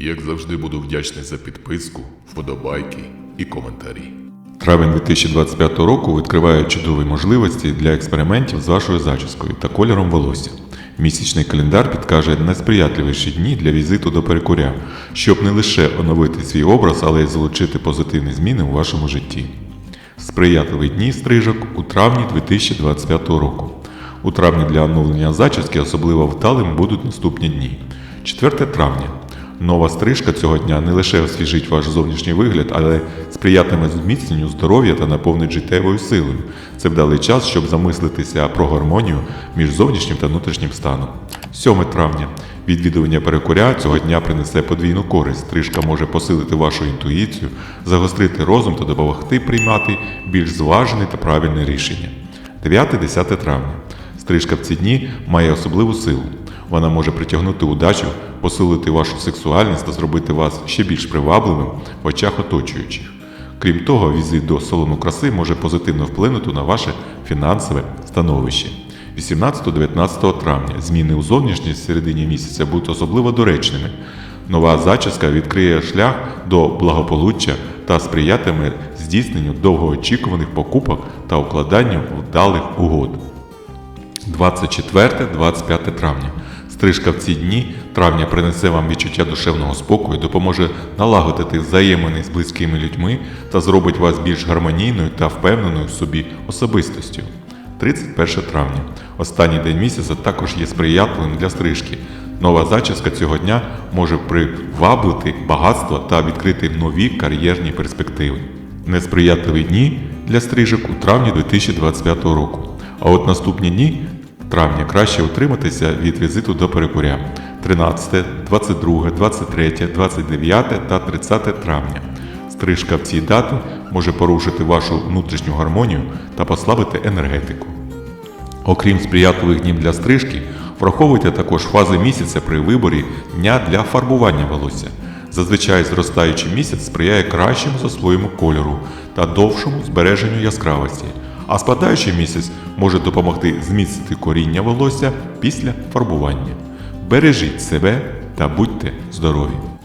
Як завжди буду вдячний за підписку, вподобайки і коментарі. Травень 2025 року відкриває чудові можливості для експериментів з вашою зачіскою та кольором волосся. Місячний календар підкаже найсприятливіші дні для візиту до перекуря, щоб не лише оновити свій образ, але й залучити позитивні зміни у вашому житті. Сприятливі дні стрижок у травні 2025 року. У травні для оновлення зачіски особливо вдалим будуть наступні дні. 4 травня. Нова стрижка цього дня не лише освіжить ваш зовнішній вигляд, але сприятиме зміцненню здоров'я та наповнить життєвою силою. Це вдалий час, щоб замислитися про гармонію між зовнішнім та внутрішнім станом. 7 травня. Відвідування перекуря цього дня принесе подвійну користь. Стрижка може посилити вашу інтуїцію, загострити розум та допомогти приймати більш зважені та правильні рішення. 9-10 травня. Стрижка в ці дні має особливу силу. Вона може притягнути удачу, посилити вашу сексуальність та зробити вас ще більш привабливим в очах оточуючих. Крім того, візит до салону краси може позитивно вплинути на ваше фінансове становище. 18-19 травня зміни у зовнішній середині місяця будуть особливо доречними. Нова зачіска відкриє шлях до благополуччя та сприятиме здійсненню довгоочікуваних покупок та укладанню вдалих угод. 24-25 травня. Стрижка в ці дні травня принесе вам відчуття душевного спокою, допоможе налагодити взаємини з близькими людьми та зробить вас більш гармонійною та впевненою в собі особистостю. 31 травня. Останній день місяця також є сприятливим для стрижки. Нова зачіска цього дня може приваблити багатство та відкрити нові кар'єрні перспективи. Несприятливі дні для стрижок у травні 2025 року. А от наступні дні травня краще утриматися від візиту до перекуря 13, 22, 23, 29 та 30 травня. Стрижка в ці дати може порушити вашу внутрішню гармонію та послабити енергетику. Окрім сприятливих днів для стрижки, враховуйте також фази місяця при виборі дня для фарбування волосся. Зазвичай зростаючий місяць сприяє кращому засвоєнню кольору та довшому збереженню яскравості, а спадаючий місяць може допомогти зміцнити коріння волосся після фарбування. Бережіть себе та будьте здорові!